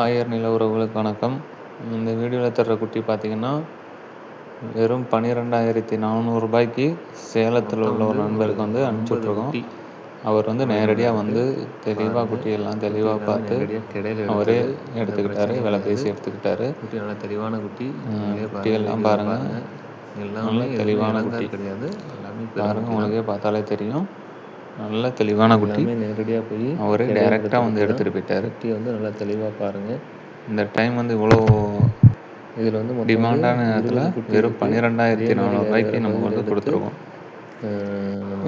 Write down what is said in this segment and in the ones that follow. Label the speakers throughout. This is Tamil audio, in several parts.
Speaker 1: ஆயர் நில உறவுகளுக்கு வணக்கம். இந்த வீடியோவில் தர்ற குட்டி பார்த்தீங்கன்னா வெறும் பன்னிரெண்டாயிரத்தி நானூறுரூபாய்க்கு சேலத்தில் உள்ள ஒரு நண்பருக்கு வந்து அனுப்பிச்சுட்ருக்கோம். அவர் வந்து நேரடியாக வந்து தெளிவாக குட்டியெல்லாம் தெளிவாக பார்த்து அவரே எடுத்துக்கிட்டாரு விலை பேசி எடுத்துக்கிட்டாரு.
Speaker 2: தெளிவான குட்டி.
Speaker 1: குட்டியெல்லாம் பாருங்கள்
Speaker 2: எல்லாமே
Speaker 1: தெளிவான குட்டி.
Speaker 2: கிடையாது. எல்லாமே
Speaker 1: பாருங்கள் உங்களுக்கே பார்த்தாலே தெரியும். நல்ல தெளிவான குட்டி.
Speaker 2: நேரடியாக போய்
Speaker 1: அவரே டைரெக்டாக வந்து எடுத்துகிட்டு போயிட்டார்.
Speaker 2: குட்டி வந்து நல்லா தெளிவாக பாருங்கள்
Speaker 1: இந்த டைம் வந்து இவ்வளோ
Speaker 2: இதில் வந்து
Speaker 1: டிமாண்டான நேரத்தில் வெறும். பன்னிரெண்டாயிரத்தி
Speaker 2: வேற
Speaker 1: நம்ம வந்து கொடுத்துருக்கோம்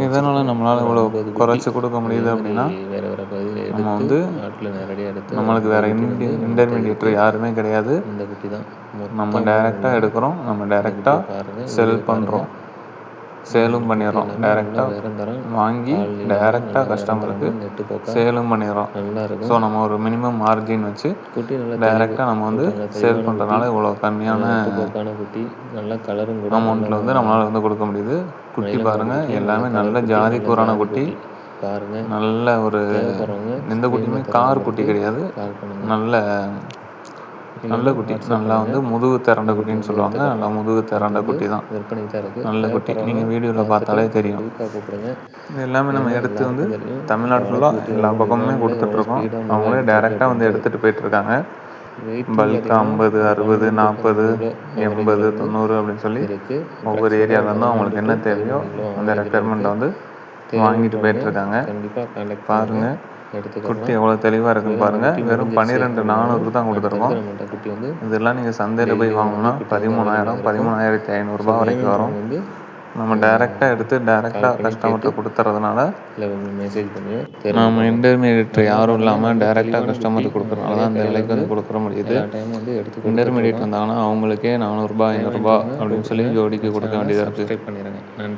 Speaker 1: இதனால் நம்மளால் இவ்வளோ குறைச்சி கொடுக்க முடியுது அப்படின்னா
Speaker 2: வேற வேற பகுதியில்
Speaker 1: நம்ம வந்து
Speaker 2: நாட்டில் நேரடியாக எடுத்து
Speaker 1: நம்மளுக்கு வேறு இன்டி இன்டர்மீடியேட்டர் யாருமே கிடையாது.
Speaker 2: இந்த குட்டி தான்.
Speaker 1: நம்ம டைரெக்டாக எடுக்கிறோம். நம்ம டைரெக்டாக செல் பண்ணுறோம் சேலும் பண்ணிடுறோம். டைரெக்டாக வாங்கி டைரெக்டாக கஸ்டமருக்கு சேலும் பண்ணிடுறோம். ஸோ நம்ம ஒரு மினிமம் மார்ஜின் வச்சு டைரெக்டாக நம்ம வந்து சேல் பண்ணுறதுனால இவ்வளோ கம்மியான
Speaker 2: குட்டி. நல்ல கலரும்
Speaker 1: அமௌண்ட்டில் வந்து நம்மளால் வந்து கொடுக்க முடியுது. குட்டி பாருங்கள் எல்லாமே நல்ல ஜாதி கூறான குட்டி.
Speaker 2: பாருங்க.
Speaker 1: நல்ல ஒரு எந்த குட்டியுமே கார் குட்டி கிடையாது. நல்ல நல்ல குட்டி. நல்லா வந்து முதுகு திரண்ட குட்டின்னு சொல்லுவாங்க. நல்லா முதுகு திரண்ட குட்டி தான்.
Speaker 2: விற்பனை தான்
Speaker 1: நல்ல குட்டி. நீங்கள் வீடியோவில் பார்த்தாலே தெரியும். இது எல்லாமே நம்ம எடுத்து வந்து தமிழ்நாடு ஃபுல்லாக எல்லா பக்கமுமே கொடுத்துட்ருக்கோம் அவங்களே டைரெக்டாக வந்து எடுத்துகிட்டு போயிட்டுருக்காங்க பல்க் ஐம்பது அறுபது நாற்பது எண்பது தொண்ணூறு அப்படின்னு சொல்லி ஒவ்வொரு ஏரியாவிலேருந்தும் அவங்களுக்கு என்ன தேவையோ அந்த ரெக்குயர்மெண்ட்டை வந்து வாங்கிட்டு போயிட்டுருக்காங்க பாருங்கள்
Speaker 2: எடுத்துக்கலாம்
Speaker 1: குட்டி எவ்வளோ தெளிவாக இருக்குன்னு பாருங்கள் வெறும் பன்னிரெண்டு நானூறுக்கு தான் கொடுத்துருக்கோம்.
Speaker 2: குட்டி வந்து
Speaker 1: இதெல்லாம் நீங்கள் சந்தையில் போய் வாங்கணும்னா பதிமூணாயிரம் பதிமூணாயிரத்தி ஐநூறுரூபா வரைக்கும் வரும்.
Speaker 2: வந்து
Speaker 1: நம்ம டைரெக்டாக எடுத்து டைரெக்டாக கஸ்டமர்கிட்ட கொடுத்துறதுனால
Speaker 2: இல்லை மெசேஜ் பண்ணி
Speaker 1: நம்ம இன்டர்மீடியேட் யாரும் இல்லாமல் டைரெக்டாக கஸ்டமருக்கு கொடுக்குறதுனால தான் அந்த விலைக்கு வந்து கொடுக்குற முடியுது.
Speaker 2: டைமும் வந்து எடுத்து
Speaker 1: இன்டர்மீடியேட் வந்தாங்கன்னா அவங்களுக்கே நானூறுரூபா ஐநூறுரூபா அப்படின்னு சொல்லி ஜோடிக்கு கொடுக்க வேண்டியதாக இருக்குது
Speaker 2: பண்ணிடுங்க நன்றி.